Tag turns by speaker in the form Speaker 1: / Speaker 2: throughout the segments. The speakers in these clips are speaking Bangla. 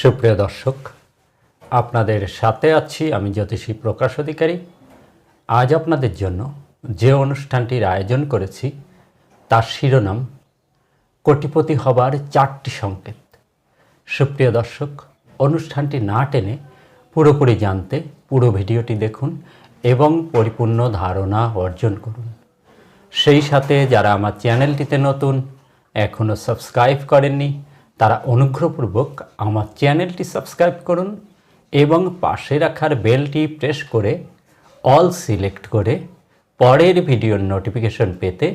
Speaker 1: সুপ্রিয় দর্শক, আপনাদের সাথে আছি আমি জ্যোতিষী প্রকাশ অধিকারী। আজ আপনাদের জন্য যে অনুষ্ঠানটির আয়োজন করেছি, তার শিরোনাম কোটিপতি হবার চারটি সংকেত। সুপ্রিয় দর্শক, অনুষ্ঠানটি না টেনে পুরোপুরি জানতে পুরো ভিডিওটি দেখুন এবং পরিপূর্ণ ধারণা অর্জন করুন। সেই সাথে যারা আমার চ্যানেলটিতে নতুন এখনও সাবস্ক্রাইব করেননি তারা অনুগ্রহপূর্বক আমার চ্যানেলটি সাবস্ক্রাইব করুন এবং পাশে রাখার বেলটি প্রেস করে অল সিলেক্ট করে পরের ভিডিওর নোটিফিকেশন পেতে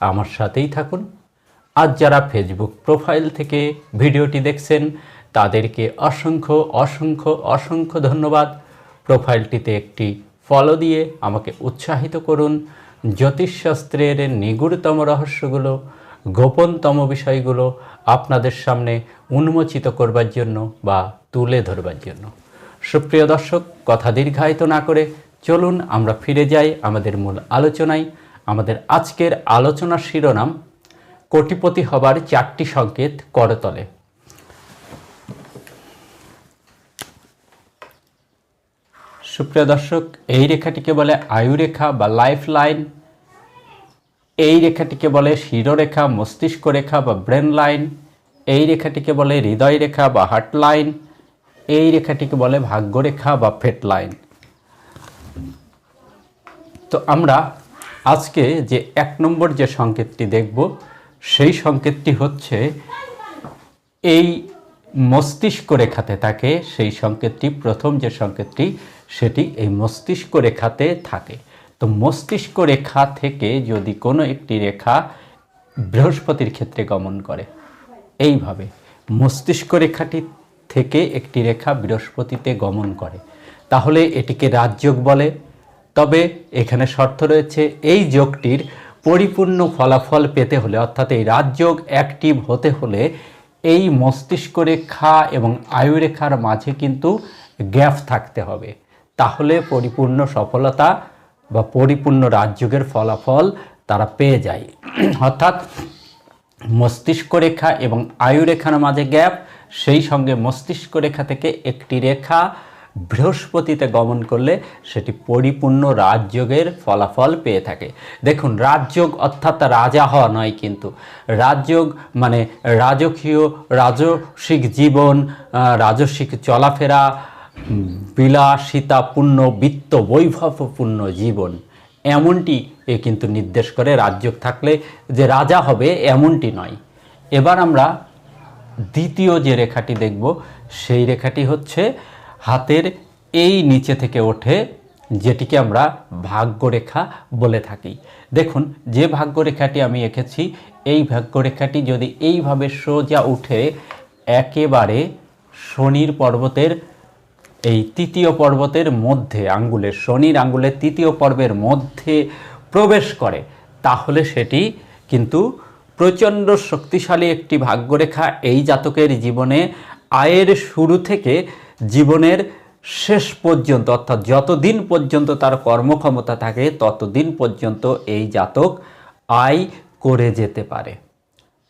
Speaker 1: আমার সাথেই থাকুন। আজ যারা ফেসবুক প্রোফাইল থেকে ভিডিওটি দেখছেন, তাদেরকে অসংখ্য অসংখ্য অসংখ্য ধন্যবাদ। প্রোফাইলটিতে একটি ফলো দিয়ে আমাকে উৎসাহিত করুন। জ্যোতিষশাস্ত্রের নিগুড়তম রহস্যগুলো গোপনতম বিষয়গুলো আপনাদের সামনে উন্মোচিত করবার জন্য বা তুলে ধরবার জন্য। সুপ্রিয় দর্শক, কথা দীর্ঘায়িত না করে চলুন আমরা ফিরে যাই আমাদের মূল আলোচনায়। আমাদের আজকের আলোচনার শিরোনাম, কোটিপতি হবার চারটি সংকেত করতলে। সুপ্রিয় দর্শক, এই রেখাটিকে বলে আয়ুরেখা বা লাইফ লাইন এই রেখাটিকে বলে শিরোরেখা, মস্তিষ্ক রেখা বা ব্রেন লাইন। এই রেখাটিকে বলে হৃদয় রেখা বা হার্ট লাইন। এই রেখাটিকে বলে ভাগ্যরেখা বা ফেট লাইন। তো আমরা আজকে যে এক নম্বর যে সংকেতটি দেখব, সেই সংকেতটি হচ্ছে এই মস্তিষ্ক রেখাতে থাকে, সেই সংকেতটি, প্রথম যে সংকেতটি, সেটি এই মস্তিষ্ক রেখাতে থাকে। তো মস্তিষ্ক রেখা থেকে যদি কোনো একটি রেখা বৃহস্পতির ক্ষেত্রে গমন করে, এইভাবে মস্তিষ্ক রেখাটি থেকে একটি রেখা বৃহস্পতিতে গমন করে। তাহলে এটিকে রাজযোগ বলে। তবে এখানে শর্ত রয়েছে, এই যোগটির পরিপূর্ণ ফলাফল পেতে হলে, অর্থাৎ এই রাজযোগ অ্যাক্টিভ হতে হলে এই মস্তিষ্ক রেখা এবং আয়ুরেখার মাঝে কিন্তু গ্যাপ থাকতে হবে। তাহলে পরিপূর্ণ সফলতা বা পরিপূর্ণ রাজযোগের ফলাফল তারা পেয়ে যায়। অর্থাৎ মস্তিষ্ক রেখা এবং আয়ুরেখার মাঝে গ্যাপ, সেই সঙ্গে মস্তিষ্ক রেখা থেকে একটি রেখা বৃহস্পতিতে গমন করলে সেটি পরিপূর্ণ রাজযোগের ফলাফল পেয়ে থাকে। দেখুন, রাজযোগ অর্থাৎ রাজা হওয়া নয় কিন্তু। রাজযোগ মানে রাজকীয়, রাজসিক জীবন রাজসিক চলাফেরা বিলাসিতাপূর্ণ বিত্ত বৈভবপূর্ণ জীবন। এমনটি এ কিন্তু নির্দেশ করে রাজযোগ থাকলে যে রাজা হবে, এমনটি নয়। এবার আমরা দ্বিতীয় যে রেখাটি দেখব, সেই রেখাটি হচ্ছে হাতের এই নিচে থেকে ওঠে, যেটিকে আমরা ভাগ্যরেখা বলে থাকি। দেখুন, যে ভাগ্যরেখাটি আমি এঁকেছি, এই ভাগ্যরেখাটি যদি এইভাবে সোজা উঠে, একেবারে শনির পর্বতের এই তৃতীয় পর্বতের মধ্যে আঙ্গুলের শনির আঙ্গুলের তৃতীয় পর্বের মধ্যে প্রবেশ করে, তাহলে সেটি কিন্তু প্রচণ্ড শক্তিশালী একটি ভাগ্যরেখা। এই জাতকের জীবনে, আয়ের শুরু থেকে জীবনের শেষ পর্যন্ত, অর্থাৎ যতদিন পর্যন্ত তার কর্মক্ষমতা থাকে, ততদিন পর্যন্ত এই জাতক আয় করে যেতে পারে।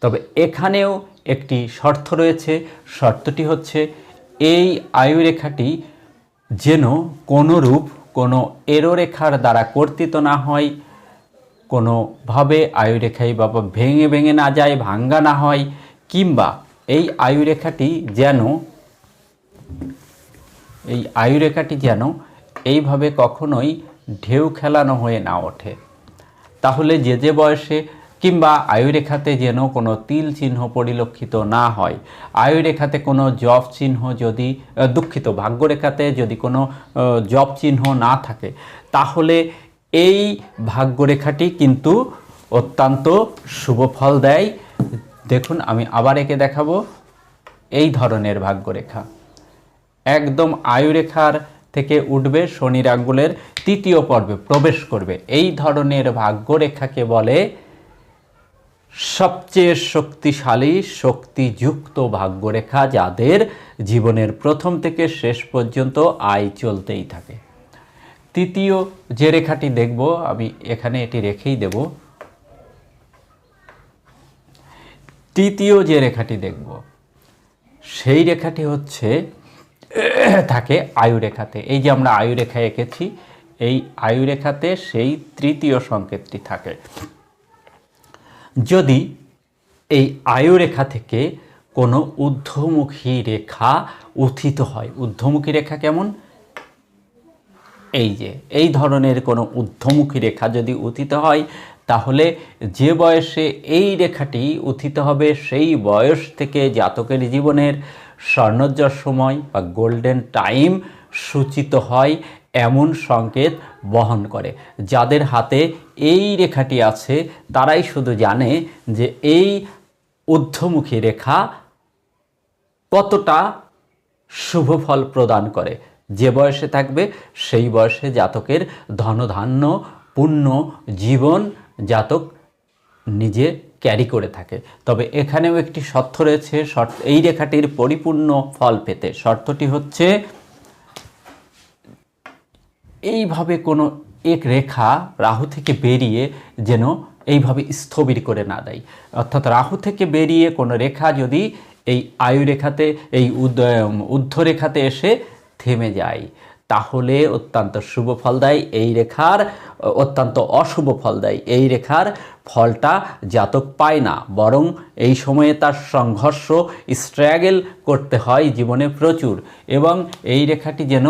Speaker 1: তবে এখানেও একটি শর্ত রয়েছে। শর্তটি হচ্ছে এই আয়ুরেখাটি যেন কোনোরূপ, কোনো এরোরেখার দ্বারা কর্তিত না হয়, কোনোভাবে আয়ুরেখাই বাবা ভেঙে ভেঙে না যায়, ভাঙ্গা না হয়, কিংবা এই আয়ুরেখাটি যেন, এই আয়ুরেখাটি যেন এইভাবে কখনোই ঢেউ খেলানো হয়ে না ওঠে। তাহলে যে যে বয়সে কিংবা আয়ুরেখাতে যেন কোনো তিল চিহ্ন পরিলক্ষিত না হয়। আয়ুরেখাতে কোনো জব চিহ্ন যদি দুঃখিত, ভাগ্যরেখাতে যদি কোনো জব চিহ্ন না থাকে, তাহলে এই ভাগ্যরেখাটি কিন্তু অত্যন্ত শুভ ফল দেয়। দেখুন, আমি আবার একে দেখাবো। এই ধরনের ভাগ্যরেখা। একদম আয়ুরেখার থেকে উঠবে শনির আঙ্গুলের তৃতীয় পর্বে প্রবেশ করবে। এই ধরনের ভাগ্যরেখাকে বলে সবচেয়ে শক্তিশালী, শক্তিযুক্ত ভাগ্যরেখা যাদের জীবনের প্রথম থেকে শেষ পর্যন্ত আয় চলতেই থাকে। তৃতীয় যে রেখাটি দেখব, আমি এখানে এটি রেখেই দেব। তৃতীয় যে রেখাটি দেখব, সেই রেখাটি হচ্ছে, থাকে আয়ুরেখাতে। এই যে আমরা আয়ুরেখা এঁকেছি, এই আয়ুরেখাতে সেই তৃতীয় সংকেতটি থাকে। যদি এই আয়ু রেখা থেকে কোনো ঊর্ধ্বমুখী রেখা উত্থিত হয়, ঊর্ধ্বমুখী রেখা কেমন? এই যে, এই ধরনের কোনো ঊর্ধ্বমুখী রেখা যদি উত্থিত হয়, তাহলে যে বয়সে এই রেখাটি উত্থিত হবে, সেই বয়স থেকে জাতকের জীবনের স্বর্ণোজ্জ্বল সময় বা গোল্ডেন টাইম সূচিত হয়। এমন সংকেত বহন করে। যাদের হাতে এই রেখাটি আছে, তারাই শুধু জানে যে এই ঊর্ধ্বমুখী রেখা কতটা শুভ ফল প্রদান করে। যে বয়সে থাকবে, সেই বয়সে জাতকের ধনধান্য পূর্ণ জীবন জাতক নিজে ক্যারি করে থাকে। তবে এখানেও একটি শর্ত রয়েছে, শর্ত এই রেখাটির পরিপূর্ণ ফল পেতে। শর্তটি হচ্ছে এইভাবে কোনো এক রেখা রাহু থেকে বেরিয়ে যেন এইভাবে স্থবির করে না দেয়। অর্থাৎ রাহু থেকে বেরিয়ে কোনো রেখা যদি এই আয়ু রেখাতে, এই ঊর্ধ্ব রেখাতে এসে থেমে যায়, তাহলে অত্যন্ত শুভ ফল দেয়। এই রেখার, অত্যন্ত অশুভ ফল দেয়। এই রেখার ফলটা জাতক পায় না, বরং এই সময়ে তার সংঘর্ষ স্ট্রাগেল করতে হয় জীবনে প্রচুর এবং এই রেখাটি যেন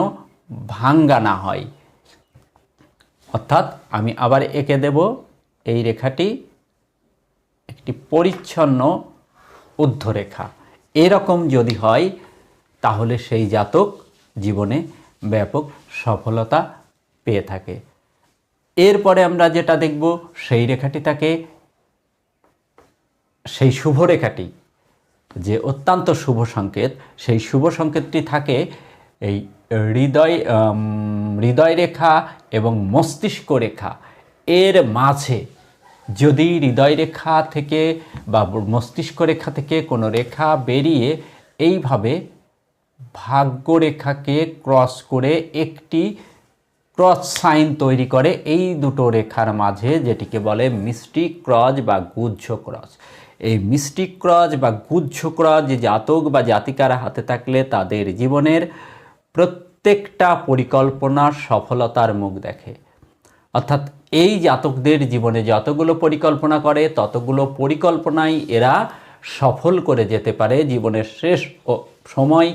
Speaker 1: ভাঙ্গা না হয়। অর্থাৎ আমি আবার এঁকে দেব এই রেখাটি একটি পরিচ্ছন্ন ঊর্ধ্বরেখা। এরকম যদি হয়, তাহলে সেই জাতক জীবনে ব্যাপক সফলতা পেয়ে থাকে। এরপরে আমরা যেটা দেখব, সেই রেখাটি থাকে সেই শুভ রেখাটি, যে অত্যন্ত শুভ সংকেত, সেই শুভ সংকেতটি থাকে এই হৃদয় হৃদয় রেখা এবং মস্তিষ্ক রেখা এর মাঝে যদি হৃদয় রেখা থেকে বা মস্তিষ্ক রেখা থেকে কোনো রেখা বেরিয়ে এইভাবে ভাগ্যরেখাকে ক্রস করে একটি ক্রস সাইন তৈরি করে, এই দুটো রেখার মাঝে যেটিকে বলে মিস্টিক ক্রস বা গুজ্জ ক্রস এই মিস্টিক ক্রস বা গুজ্জ ক্রস জাতক বা জাতিকার হাতে থাকলে তাদের জীবনের প্রত্যেকটা পরিকল্পনা সফলতার মুখ দেখে। অর্থাৎ এই জাতকদের জীবনে যতগুলো পরিকল্পনা করে, ততগুলো পরিকল্পনাই এরা সফল করে যেতে পারে জীবনের শেষ সময়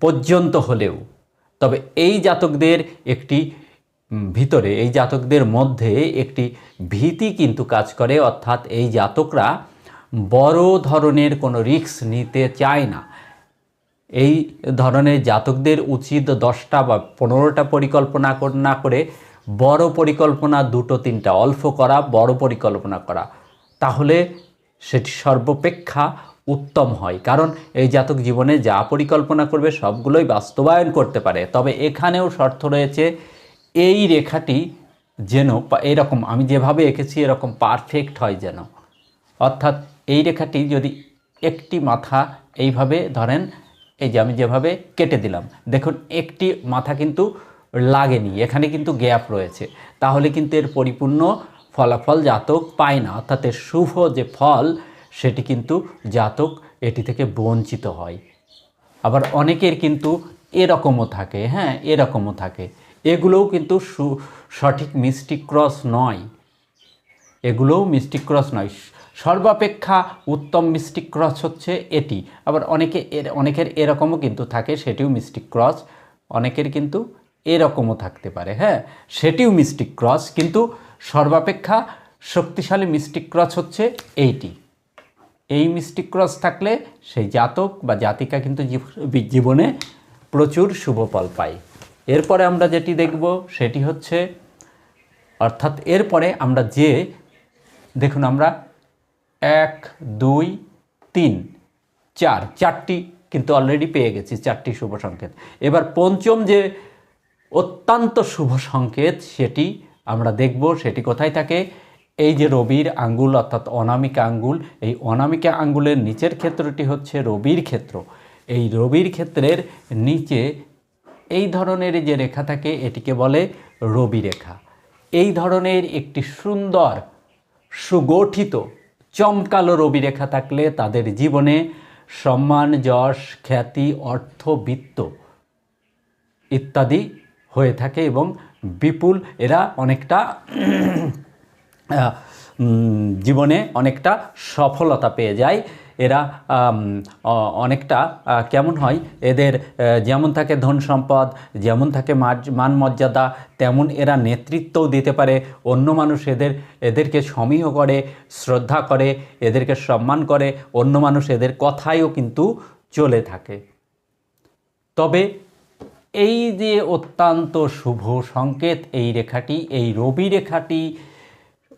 Speaker 1: পর্যন্ত হলেও। তবে এই জাতকদের একটি ভিতরে, এই জাতকদের মধ্যে একটি ভীতি কিন্তু কাজ করে, অর্থাৎ এই জাতকরা বড় ধরনের কোনো রিস্ক নিতে চায় না। এই ধরনের জাতকদের উচিত দশটা বা পনেরোটা পরিকল্পনা না করে বড় পরিকল্পনা দুটো, তিনটা, অল্প করা, বড় পরিকল্পনা করা। তাহলে সেটি সর্বাপেক্ষা উত্তম হয়। কারণ এই জাতক জীবনে যা পরিকল্পনা করবে সবগুলোই বাস্তবায়ন করতে পারে। তবে এখানেও শর্ত রয়েছে, এই রেখাটি যেন এরকম, আমি যেভাবে এঁকেছি এরকম পারফেক্ট হয় যেন। অর্থাৎ এই রেখাটি যদি একটি মাথা এইভাবে ধরেন এই যে আমি যেভাবে কেটে দিলাম, দেখুন একটি মাথা কিন্তু লাগেনি, এখানে কিন্তু গ্যাপ রয়েছে। তাহলে কিন্তু এর পরিপূর্ণ ফলাফল জাতক পায় না, অর্থাৎ এর শুভ যে ফল, সেটি কিন্তু জাতক এটি থেকে বঞ্চিত হয়। আবার অনেকের কিন্তু এরকমও থাকে হ্যাঁ এরকমও থাকে। এগুলোও কিন্তু সঠিক মিস্টিক ক্রস নয়। এগুলোও মিস্টিক ক্রস নয়। সর্বাপেক্ষা উত্তম মিস্টিক ক্রস হচ্ছে এটি। আবার অনেকে এর, অনেকের এরকমও কিন্তু থাকে, সেটিও মিস্টিক ক্রস অনেকের কিন্তু এরকমও থাকতে পারে হ্যাঁ? সেটিও মিস্টিক ক্রস কিন্তু সর্বাপেক্ষা শক্তিশালী মিস্টিক ক্রস হচ্ছে এইটি। এই মিস্টিক ক্রস থাকলে সেই জাতক বা জাতিকা কিন্তু জীবনে প্রচুর শুভ ফল পায়। এরপরে আমরা যেটি দেখব, সেটি হচ্ছে, অর্থাৎ এরপরে আমরা যে, দেখুন আমরা এক, দুই, তিন। চার, চারটি কিন্তু অলরেডি পেয়ে গেছি, চারটি শুভ সংকেত। এবার পঞ্চম যে অত্যন্ত শুভ সংকেত, সেটি আমরা দেখব, সেটি কোথায় থাকে? এই যে রবির আঙ্গুল, অর্থাৎ অনামিকা আঙ্গুল, এই অনামিকা আঙ্গুলের নিচের ক্ষেত্রটি হচ্ছে রবির ক্ষেত্র। এই রবির ক্ষেত্রের নিচে এই ধরনের যে রেখা থাকে, এটিকে বলে রবি রেখা। এই ধরনের একটি সুন্দর, সুগঠিত চমকালো রবিরেখা থাকলে তাদের জীবনে সম্মান, যশ, খ্যাতি অর্থ বৃত্ত ইত্যাদি হয়ে থাকে এবং বিপুল এরা অনেকটা জীবনে অনেকটা সফলতা পেয়ে যায়। এরা অনেকটা কেমন হয়, এদের যেমন থাকে ধন সম্পদ, যেমন থাকে মান মর্যাদা, তেমন এরা নেতৃত্বও দিতে পারে। অন্য মানুষ এদের, এদেরকে সমীহ করে, শ্রদ্ধা করে, এদেরকে সম্মান করে, অন্য মানুষ এদের কথায়ও কিন্তু চলে থাকে। তবে এই যে অত্যন্ত শুভ সংকেত, এই রেখাটি, এই রবি রেখাটি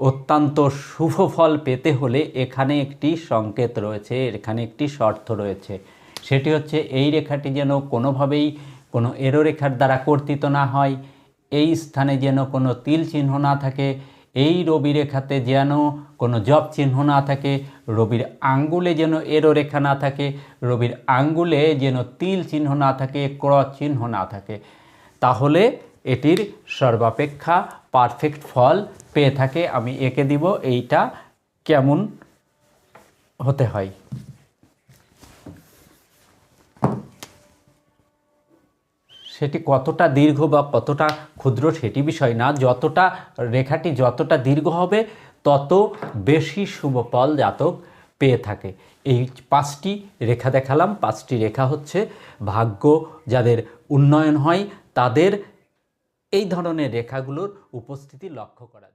Speaker 1: অত্যন্ত শুভ ফল পেতে হলে এখানে একটি সংকেত রয়েছে, এখানে একটি শর্ত রয়েছে। সেটি হচ্ছে, এই রেখাটি যেন কোনোভাবেই কোনো এরো রেখার দ্বারা কর্তিত না হয়, এই স্থানে যেন কোনো তিল চিহ্ন না থাকে, এই রবি রেখাতে যেন কোনো জব চিহ্ন না থাকে, রবির আঙ্গুলে যেন এরো রেখা না থাকে, রবির আঙ্গুলে যেন তিল চিহ্ন না থাকে ক্রস চিহ্ন না থাকে। তাহলে এটির সর্বাপেক্ষা পারফেক্ট ফল পেয়ে থাকে, আমি এঁকে দিব, এইটা কেমন হতে হয়? সেটি কতটা দীর্ঘ বা কতটা ক্ষুদ্র সেটি বিষয় না, যতটা রেখাটি যতটা দীর্ঘ হবে, তত বেশি শুভ ফল জাতক পেয়ে থাকে। এই পাঁচটি রেখা দেখালাম। পাঁচটি রেখা হচ্ছে ভাগ্য, যাদের উন্নয়ন হয়, তাদের এই ধরনের রেখাগুলোর উপস্থিতি লক্ষ্য করা